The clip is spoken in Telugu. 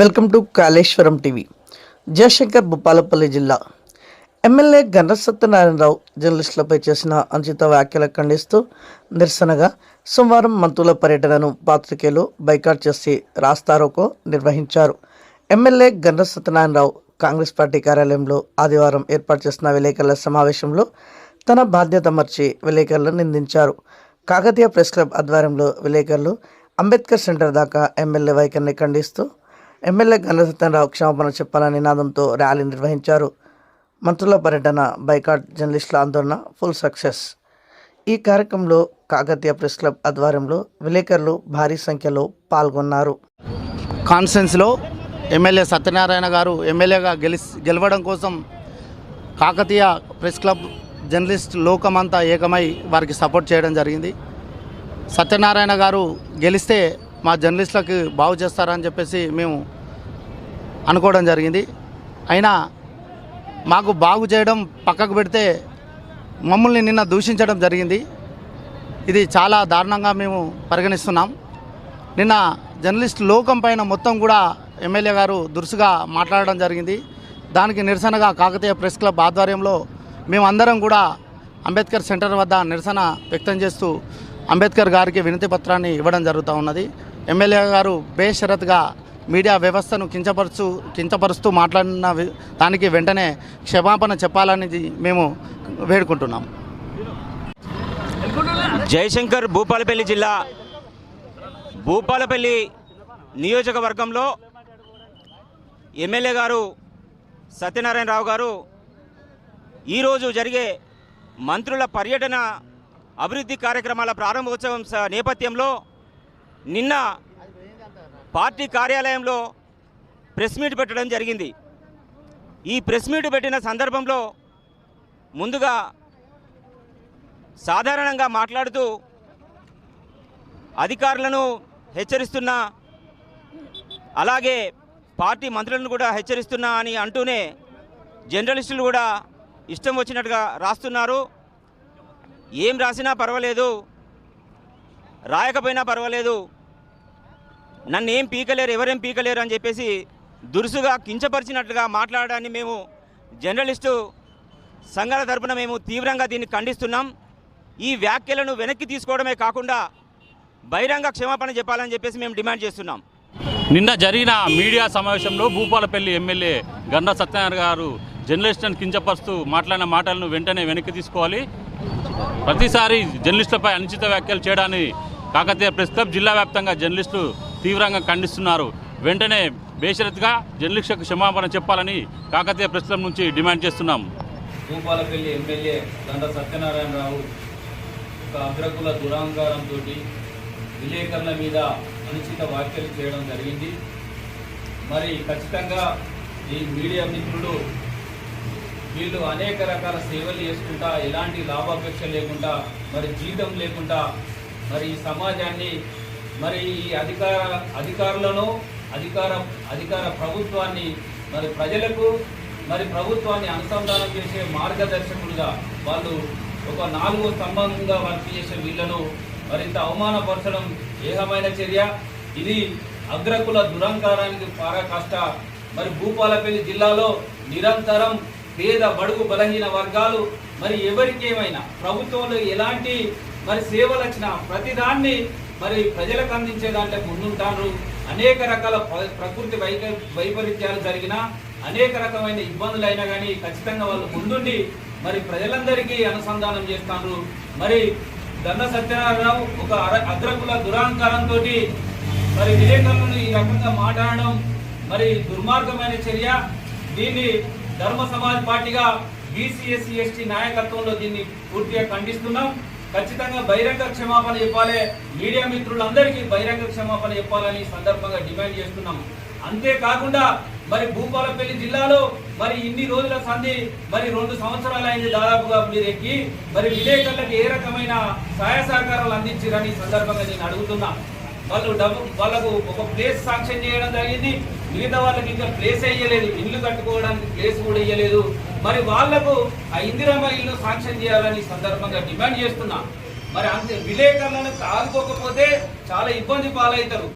Welcome to Kaleshwaram TV Jayashankar Bhupalpally జిల్లా ఎమ్మెల్యే గండ్ర సత్యనారాయణరావు జర్నలిస్టులపై చేసిన అనుచిత వ్యాఖ్యలు ఖండిస్తూ నిరసనగా సోమవారం మంత్రుల పర్యటనను పాత్రికేయులు బైకాట్ చేసి రాస్తారోకో నిర్వహించారు. ఎమ్మెల్యే గండ్ర సత్యనారాయణరావు కాంగ్రెస్ పార్టీ కార్యాలయంలో ఆదివారం ఏర్పాటు చేసిన విలేకరుల సమావేశంలో తన బాధ్యత మర్చి విలేకరులను నిందించారు. కాకతీయ ప్రెస్ క్లబ్ ఆధ్వర్యంలో విలేకరులు అంబేద్కర్ సెంటర్ దాకా ఎమ్మెల్యే వైఖరిని ఖండిస్తూ ఎమ్మెల్యే గణసత్యనరావు క్షమాపణ చెప్పాలని నినాదంతో ర్యాలీ నిర్వహించారు. మంత్రుల పర్యటన బైకాట్ జర్నలిస్టుల ఆందోళన ఫుల్ సక్సెస్. ఈ కార్యక్రమంలో కాకతీయ ప్రెస్ క్లబ్ ఆధ్వర్యంలో విలేకరులు భారీ సంఖ్యలో పాల్గొన్నారు. కాన్ఫరెన్స్లో ఎమ్మెల్యే సత్యనారాయణ గారు ఎమ్మెల్యేగా గెలి గెలవడం కోసం కాకతీయ ప్రెస్ క్లబ్ జర్నలిస్ట్ లోకమంతా ఏకమై వారికి సపోర్ట్ చేయడం జరిగింది. సత్యనారాయణ గారు గెలిస్తే మా జర్నలిస్టులకు బాగు చేస్తారని చెప్పేసి మేము అనుకోవడం జరిగింది. అయినా మాకు బాగు చేయడం పక్కకు పెడితే మమ్మల్ని నిన్న దూషించడం జరిగింది. ఇది చాలా దారుణంగా మేము పరిగణిస్తున్నాం. నిన్న జర్నలిస్ట్ లోకం పైన మొత్తం కూడా ఎమ్మెల్యే గారు దురుసుగా మాట్లాడడం జరిగింది. దానికి నిరసనగా కాకతీయ ప్రెస్ క్లబ్ ఆధ్వర్యంలో మేమందరం కూడా అంబేద్కర్ సెంటర్ వద్ద నిరసన వ్యక్తం చేస్తూ అంబేద్కర్ గారికి వినతి పత్రాన్ని ఇవ్వడం జరుగుతూ ఉన్నది. ఎమ్మెల్యే గారు బేషరత్గా మీడియా వ్యవస్థను కించపరుచు కించపరుస్తూ మాట్లాడిన దానికి వెంటనే క్షమాపణ చెప్పాలని మేము వేడుకుంటున్నాం. జయశంకర్ భూపాలపల్లి జిల్లా భూపాలపల్లి నియోజకవర్గంలో ఎమ్మెల్యే గారు సత్యనారాయణరావు గారు ఈరోజు జరిగే మంత్రుల పర్యటన అభివృద్ధి కార్యక్రమాల ప్రారంభోత్సవం స- నేపథ్యంలో నిన్న పార్టీ కార్యాలయంలో ప్రెస్ మీట్ పెట్టడం జరిగింది. ఈ ప్రెస్ మీట్ పెట్టిన సందర్భంలో ముందుగా సాధారణంగా మాట్లాడుతూ అధికారులను హెచ్చరిస్తున్నా అలాగే పార్టీ మంత్రులను కూడా హెచ్చరిస్తున్నా అని అంటూనే జర్నలిస్టులు కూడా ఇష్టం వచ్చినట్టుగా రాస్తున్నారు. ఏం రాసినా పర్వాలేదు రాయకపోయినా పర్వాలేదు నన్ను ఏం పీకలేరు ఎవరేం పీకలేరు అని చెప్పేసి దురుసుగా కించపరిచినట్లుగా మాట్లాడడాన్ని మేము జర్నలిస్టు సంఘాల తరపున మేము తీవ్రంగా దీన్ని ఖండిస్తున్నాం. ఈ వ్యాఖ్యలను వెనక్కి తీసుకోవడమే కాకుండా బహిరంగ క్షమాపణ చెప్పాలని చెప్పేసి మేము డిమాండ్ చేస్తున్నాం. నిన్న జరిగిన మీడియా సమావేశంలో భూపాలపల్లి ఎమ్మెల్యే గండ సత్యనారాయణ గారు జర్నలిస్టులను కించపరుస్తూ మాట్లాడిన మాటలను వెంటనే వెనక్కి తీసుకోవాలి. ప్రతిసారి జర్నలిస్టులపై అనుచిత వ్యాఖ్యలు చేయడాన్ని కాకతీయ ప్రస్తుతం జిల్లా వ్యాప్తంగా జర్నలిస్టులు తీవ్రంగా ఖండిస్తున్నారు. వెంటనే బేషరత్గా జర్నలిస్టులకు క్షమాపణ చెప్పాలని కాకతీయ ప్రస్తుతం నుంచి డిమాండ్ చేస్తున్నాం. భూపాలపల్లి ఎమ్మెల్యే దండ సత్యనారాయణరావు ఒక అగ్రకుల దురాంకారంతో విలేకరుల మీద అనుచిత వ్యాఖ్యలు చేయడం జరిగింది. మరి ఖచ్చితంగా ఈ మీడియా మిత్రులు వీళ్ళు అనేక రకాల సేవలు చేసుకుంటా ఎలాంటి లాభాపేక్ష లేకుండా మరి జీతం లేకుండా మరి ఈ సమాజాన్ని మరి ఈ అధికార అధికారులను అధికార అధికార ప్రభుత్వాన్ని మరి ప్రజలకు మరి ప్రభుత్వాన్ని అనుసంధానం చేసే మార్గదర్శకులుగా వాళ్ళు ఒక నాలుగో స్తంభంగా వర్క్ చేసే వీళ్ళను మరింత అవమానపరచడం ఏహమైన చర్య. ఇది అగ్రకుల దురంకారానికి పారాకాష్ట. మరి భూపాలపల్లి జిల్లాలో నిరంతరం పేద బడుగు బలహీన వర్గాలు మరి ఎవరికేమైనా ప్రభుత్వంలో ఎలాంటి మరి సేవలు వచ్చినా ప్రతిదాన్ని మరి ప్రజలకు అందించే దాంట్లో ముందుంటారు. అనేక రకాల ప్రకృతి వైపరీత్యాలు జరిగినా అనేక రకమైన ఇబ్బందులు అయినా కానీ ఖచ్చితంగా వాళ్ళు ముందుండి మరి ప్రజలందరికీ అనుసంధానం చేస్తాను మరి దండ సత్యనారాయణరావు ఒక అర- అగ్రకుల దురాంకారంతో మరి విలేకరులను ఈ రకంగా మాట్లాడడం మరి దుర్మార్గమైన చర్య. దీన్ని ధర్మ సమాజ్ పార్టీగా బీసీఎస్సీ ఎస్టీ నాయకత్వంలో దీన్ని పూర్తిగా ఖండిస్తున్నాం. ఖచ్చితంగా బహిరంగ క్షమాపణ చెప్పాలి. మీడియా మిత్రులందరికీ బహిరంగ క్షమాపణ చెప్పాలని సందర్భంగా డిమాండ్ చేస్తున్నాం. అంతేకాకుండా మరి భూపాలపల్లి జిల్లాలో మరి ఇన్ని రోజుల సంధి మరి రెండు సంవత్సరాలు అయింది దాదాపుగా మీరు ఎక్కి మరి విలేకరులకు ఏ రకమైన సహాయ సహకారాలు అందించారని సందర్భంగా నేను అడుగుతున్నా. వాళ్ళు డబ్బు వాళ్ళకు ఒక ప్లేస్ సాక్ష్యం చేయడం జరిగింది. మిగతా వాళ్ళకి ఇంకా ప్లేస్ వేయలేదు. ఇల్లు కట్టుకోవడానికి ప్లేస్ కూడా ఇవ్వలేదు మరి వాళ్ళకు ఆ ఇందిరామ ఇల్లు శాంక్షన్ చేయాలని సందర్భంగా డిమాండ్ చేస్తున్నా. మరి అంతే విలేకరులను ఆదుకోకపోతే చాలా ఇబ్బంది పాలవుతారు.